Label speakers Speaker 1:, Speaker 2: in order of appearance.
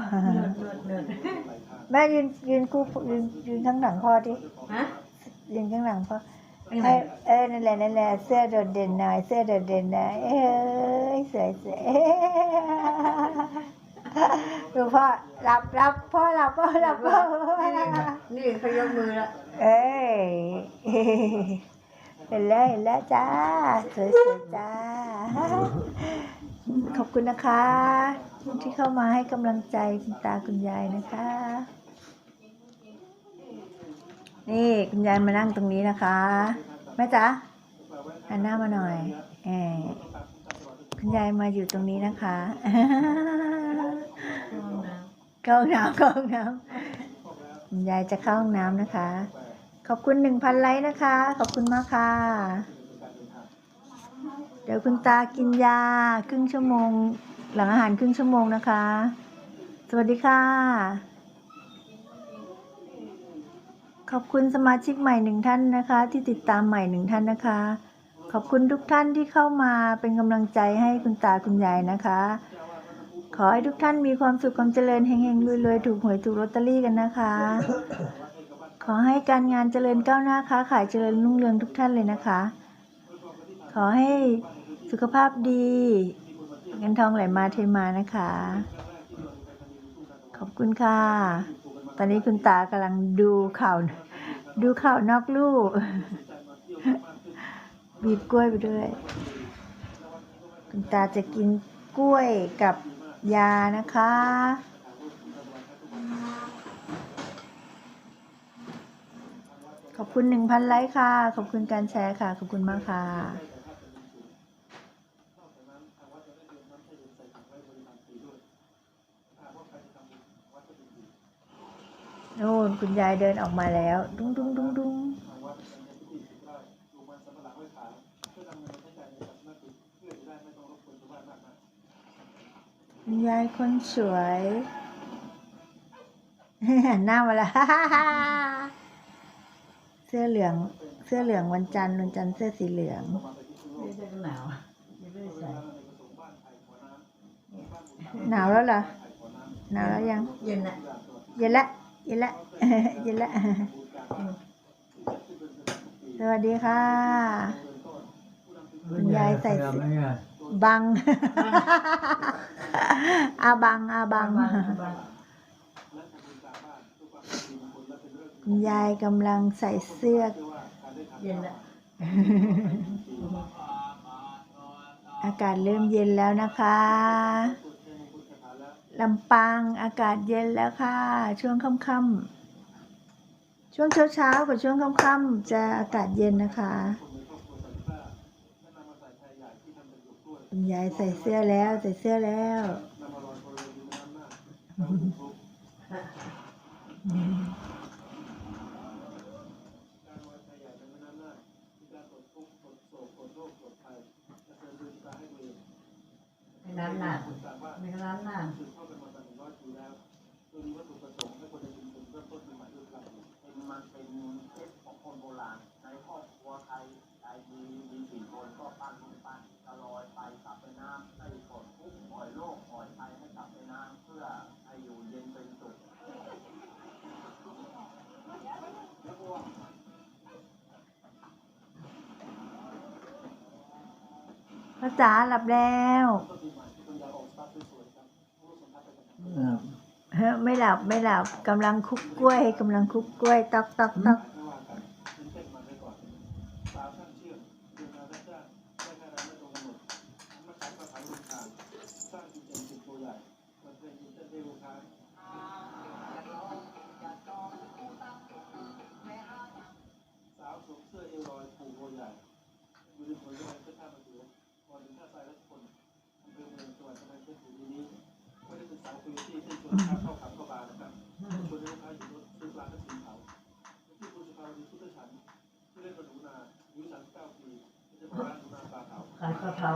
Speaker 1: เนิร์ดเนิร์ดเนิร์ด
Speaker 2: แม่ยืนยืนคู่ยืนยืนข้างหลังพ่อดิ
Speaker 1: ฮะ
Speaker 2: ยืนข้างหลังพ่อ
Speaker 1: ยังไง
Speaker 2: เอ้ยเออนั่นแหละนั่นแหละเสื้อโดดเด่นหน่อยเสื้อโดดเด่นหน่อยเอ้ยสวยสวยดูพ่อหลับหลับพ่อหลับพ่อหลับพ่อ
Speaker 1: นี่เขายกมือแล้ว
Speaker 2: เอ้ยเห็นแล้วเห็นแล้วจ้าสวยสวยจ้า ขอบคุณนะคะ ที่เข้ามาให้กำลังใจคุณตาคุณยายนะคะ นี่คุณยายมานั่งตรงนี้นะคะแม่จ๋าหันหน้ามาหน่อยเออคุณยายมาอยู่ตรงนี้นะคะ
Speaker 1: ห้องน้
Speaker 2: เข้าห้องน้ำเข้าห้องน้ำคุณยายจะเข้าห้องน้ำนะคะ ขอบคุณหนึ่งพันไลค์นะคะ ขอบคุณมากค่ะ ดี๋ยวคุณตากินยาครึ่งชั่วโมง หลังอาหารครึ่งชั่วโมงนะคะ สวัสดีค่ะ ขอบคุณสมาชิกใหม่หนึ่งท่านนะคะ ที่ติดตามใหม่หนึ่งท่านนะคะ ขอบคุณทุกท่านที่เข้ามาเป็นกำลังใจให้คุณตาคุณยายนะคะ ขอให้ทุกท่านมีความสุขความเจริญเฮงๆรวยๆถูกหวยถูกลอตเตอรี่กันนะคะ ขอให้การงานเจริญก้าวหน้าค้าขายเจริญรุ่งเรืองทุกท่านเลยนะคะขอให้ สุขภาพดี เงินทองไหลมาเทมานะคะ ขอบคุณค่ะ ตอนนี้คุณตากำลังดูข่าว ดูข่าวนอกลู่บีบกล้วยไปด้วย คุณตาจะกินกล้วยกับยานะคะขอบคุณหนึ่งพันไลค์ค่ะ ขอบคุณการแชร์ค่ะ ขอบคุณมากค่ะ น่นคุณยายเดินออกมาแล้ว ดุ้งดุ้งดุ้งดุ้งคุณยายคนสวยหันหน้ามาแล้วเสื้อเหลือง เสื้อเหลืองวันจันทร์วันจันทร์เสื้อสีเหลืองำ
Speaker 1: ไม่ได้หนาวยังไม่ได้ใส่
Speaker 2: หนาวแล้วเหรอหนาวแล้วยัง
Speaker 1: เย็นน่ะ
Speaker 2: เย็นละ เย็นละเย็นละสวัสดีค่ะ คุณยายใส่เสื้อบัง อาบัง อาบัง
Speaker 1: บ้านบ้าน
Speaker 2: คุณยายกำลังใส่เสื้อ
Speaker 1: เย็นน่ะ
Speaker 2: อากาศเริ่มเย็นแล้วนะคะ ลำปางอากาศเย็นแล้วค่ะ ช่วงค่ำๆช่วงเช้าๆกับช่วงค่ำๆจะอากาศเย็นนะคะคุณยายใส่เสื้อแล้วใส่เสื้อแล้ว
Speaker 1: ร้านหนาในร้านหนา
Speaker 3: มันเป็นเคล็ดของคนโบราณในครอบครัวใครใครมีมีสี่คนก็ปั้นปั้นตะลอยไปสับไปน้ำให้ปลดทุกข์ปล่อยโรคปล่อยภัยให้สับไปน้ำเพื่อให้อยู่เย็นเป็นสุข
Speaker 2: พ่อจ๋าหลับแล้ว ไม่หลับไม่หลับกำลังคุกกล้วยกำลังคุกกล้วยตอกตอกตอก
Speaker 3: สาวสวมเสื้อเอวลอยผูกโบใหญ่อยู่ริมถนนเส้นท่ามาถือก่อถึงท่าทรายรัชพลอ นะครับเข้ายข้าปีขาเขา